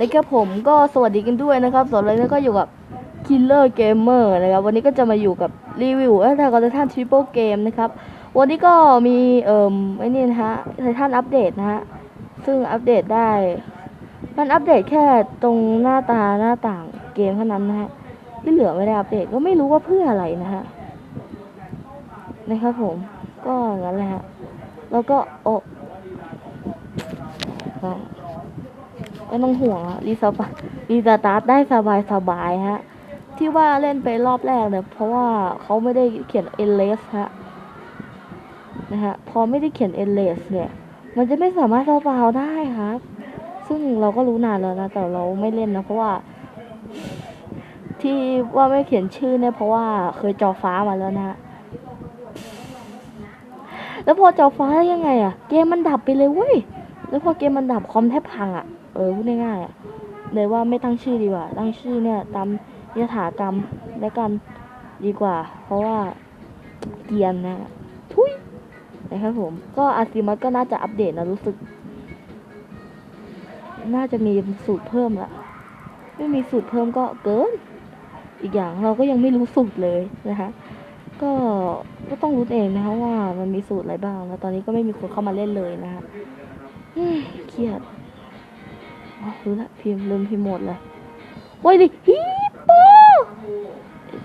นะครับผมก็สวัสดีกันด้วยนะครับส่วนเลยนะก็อยู่กับ Killer Gamer นะครับ วันนี้ก็จะมาอยู่กับรีวิวเอ้ยแต่ก็จะท่าน Triple Game นะครับ วันนี้ก็มีเอ่มไอ้นี่นะฮะไททันอัปเดตนะฮะ ซึ่งอัปเดตได้ มันอัปเดตแค่ตรงหน้าตาหน้าต่างเกมเท่านั้นนะฮะ ที่เหลือไม่ได้อัปเดตก็ไม่รู้ว่าเพื่ออะไรนะฮะ นะครับผม ก็งั้นแหละฮะ แล้วก็โอะอะ ไม่ต้องห่วงรีสปารีสตาร์ทได้สบายสบายฮะ ที่ว่าเล่นไปรอบแรกเนี่ยเพราะว่าเขาไม่ได้เขียน e n l e s s ฮะนะฮะพอไม่ได้เขียน e n l e s s เนี่ย มันจะไม่สามารถสปาวได้ครับซึ่งเราก็รู้นานแล้วนะ แต่เราไม่เล่นนะ เพราะว่า ที่ว่าไม่เขียนชื่อเนี่ย เพราะว่าเคยจอฟ้ามาแล้วนะฮะแล้วพอจอฟ้าแล้วยังไงอะเกมมันดับไปเลยเว้ย แล้วพอเกมมันดับคอมแทบพังอะเออพูดง่ายๆอะเลยว่าไม่ตั้งชื่อดีกว่า ตั้งชื่อเนี่ย ตามยถากรรมแล้วกันดีกว่า เพราะว่าเกียนนะทุยนะครับผม ก็อาซิมัสก็น่าจะอัปเดตนะรู้สึก น่าจะมีสูตรเพิ่มละไม่มีสูตรเพิ่มก็เกิน อีกอย่างเราก็ยังไม่รู้สูตรเลยนะคะก็ก็ต้องรู้เองนะคะว่ามันมีสูตรอะไรบ้าง แล้วตอนนี้ก็ไม่มีคนเข้ามาเล่นเลยนะคะ เครียดรู้ละพิมพ์ลืมพิมพ์หมดเลยโอ้ยดิฮิปโป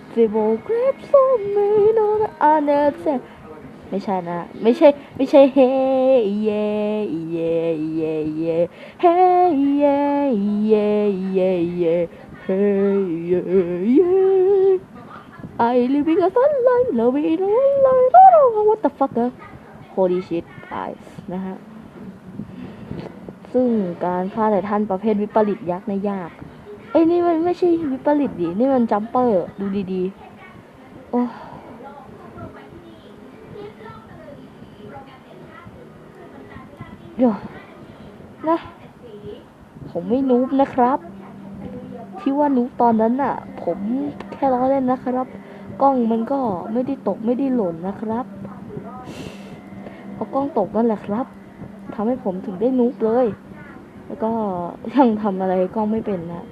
เซโบเกรฟโซเมโนนะอาเนเซไม่ใช่นะ ไม่ใช่ ไม่ใช่เฮเยเยเยเยเฮเยเยเยเยเฮเยเย I living a sunlight loving in a light oh, what the fuck อะ holy shit guys นะฮะ ซึ่งการฆ่าแต่ท่านประเภทวิปริตยักษ์ในยาก เอ้ยนี่มันไม่ใช่วิปริตดิ นี่มันจัมเปอร์ ดูดีๆ โอ้เดี๋ยวนะ ผมไม่นูบนะครับ ที่ว่านูบตอนนั้นน่ะ ผมแค่ล้อเล่นนะครับ กล้องมันก็ไม่ได้ตกไม่ได้หล่นนะครับเพราะกล้องตกนั่นแหละครับทำให้ผมถึงได้นูบเลย แล้วก็ยังทำอะไรกล้องไม่เป็นนะ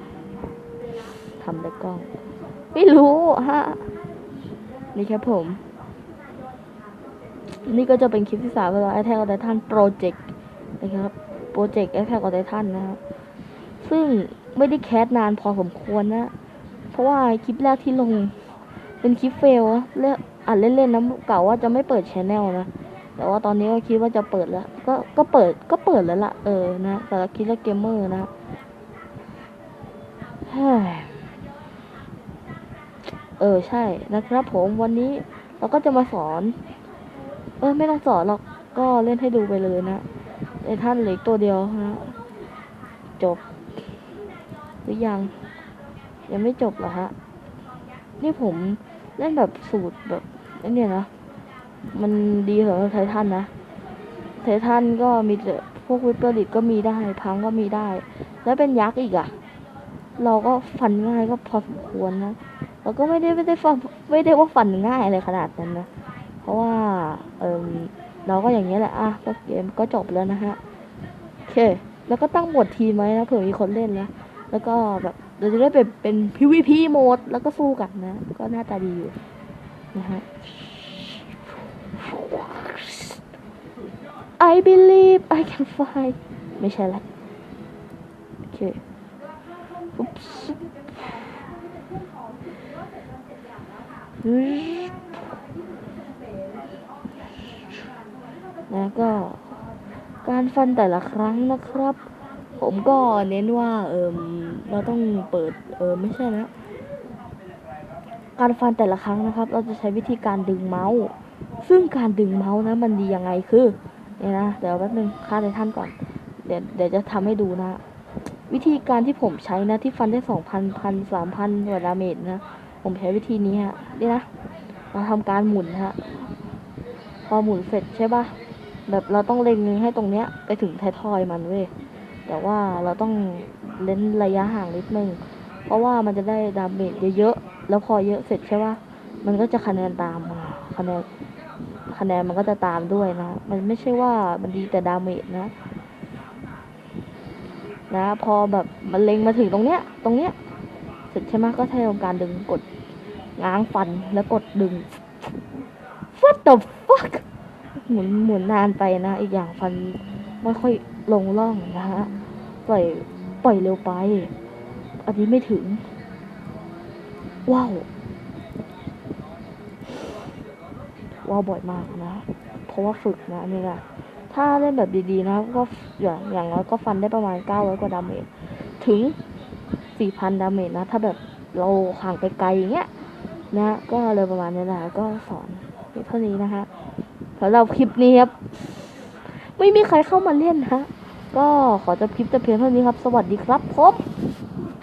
ทำแต่กล้อง ไม่รู้ฮะ นี่ครับผม นี่ก็จะเป็นคลิปที่สามเวลาไอแทกออไททันโปรเจกต์นะครับ โปรเจกต์ไอแทกออไททันนะครับซึ่งไม่ได้แคสนานพอสมควรนะ เพราะว่าคลิปแรกที่ลงเป็นคลิปเฟลอะเล่นอัดเล่นๆนะเก่าว่าจะไม่เปิดชแนลนะ แต่ว่าตอนนี้ก็คิดว่าจะเปิดแล้ว ก็ก็เปิดก็เปิดแล้วล่ะเออนะสำหรับคิดว่าเกมเมอร์นะเออใช่นะครับผมวันนี้เราก็จะมาสอน เออไม่ต้องสอนหรอกก็เล่นให้ดูไปเลยนะไอ้ท่านเหลืออกตัวเดียวนะจบ หรือยัง ยังไม่จบเหรอฮะ นี่ผมเล่นแบบสูตรแบบไอ้เนี่ยนะ มันดีสำหรับไททันนะ ไททันก็มีพวกวิปริตก็มีได้ พังก็มีได้ แล้วเป็นยักษ์อีกอะเราก็ฟันง่ายก็พอสมควรนะแล้วก็ไม่ได้ไม่ได้ฟันไม่ได้ว่าฟันง่ายอะไรขนาดนั้นนะ เพราะว่า เออเราก็อย่างเงี้แหละ อะก็เกมก็จบแล้วนะฮะโอเค แล้วก็ตั้งบททีมไว้นะเผื่อมีคนเล่นนะแล้วก็แบบเราจะได้เป็นเป็น PVP โหมด แล้วก็สู้กันนะ ก็หน้าตาดีอยู่นะฮะ I believe I can fly ไม่ใช่ละโอเคอุ๊บแล้วก็การฟันแต่ละครั้งนะครับ ผมก็เน้นว่าเอิมเราต้องเปิดเออไม่ใช่นะ การฟันแต่ละครั้งนะครับ เราจะใช้วิธีการดึงเมาส์ ซึ่งการดึงเมาส์นะมันดียังไงคือเนี่ยนะเดี๋ยวแป๊บนึงค่าในท่านก่อน เดี๋ยวเดี๋ยวจะทำให้ดูนะ วิธีการที่ผมใช้นะที่ฟันได้สองพันพันสามพันกว่าดาเมจนะผมใช้วิธีนี้ฮะนี่นะเราทำการหมุนฮะพอหมุนเสร็จใช่ปะแบบเราต้องเล็งให้ตรงเนี้ยไปถึงไททอยมันเว้ยแต่ว่าเราต้องเล่นระยะห่างนิดนึงเพราะว่ามันจะได้ดาเมจเยอะๆแล้วพอเยอะเสร็จใช่ปะมันก็จะคะแนนตามมาคะแนน คะแนนมันก็จะตามด้วยนะ มันไม่ใช่ว่ามันดีแต่ดาเมจนะ นะ พอแบบมันเล็งมาถึงตรงเนี้ย ตรงเนี้ยเสร็จใช่ไหมก็ใช้การดึงกดง้างฟันแล้วกดดึง what the fuck หมุนหมุนนานไปนะ อีกอย่างฟันไม่ค่อยลงร่องนะฮะ ปล่อย ปล่อยเร็วไป อันนี้ไม่ถึง ว้าว ว้าวบ่อยมากนะ เพราะว่าฝึกนะนี่นะถ้าเล่นแบบดีๆนะก็อย่างอย่างน้อยก็ฟันได้ประมาณ 900 กว่าดาเมจถึง 4,000 ดาเมจนะ ถ้าแบบเราห่างไปไกลอย่างเงี้ยนะก็เลยประมาณนี้แหละก็สอนเท่านี้นะคะสำหรับคลิปนี้ครับ ไม่มีใครเข้ามาเล่นนะก็ขอจบคลิปแต่เพียงเท่านี้ครับ สวัสดีครับผม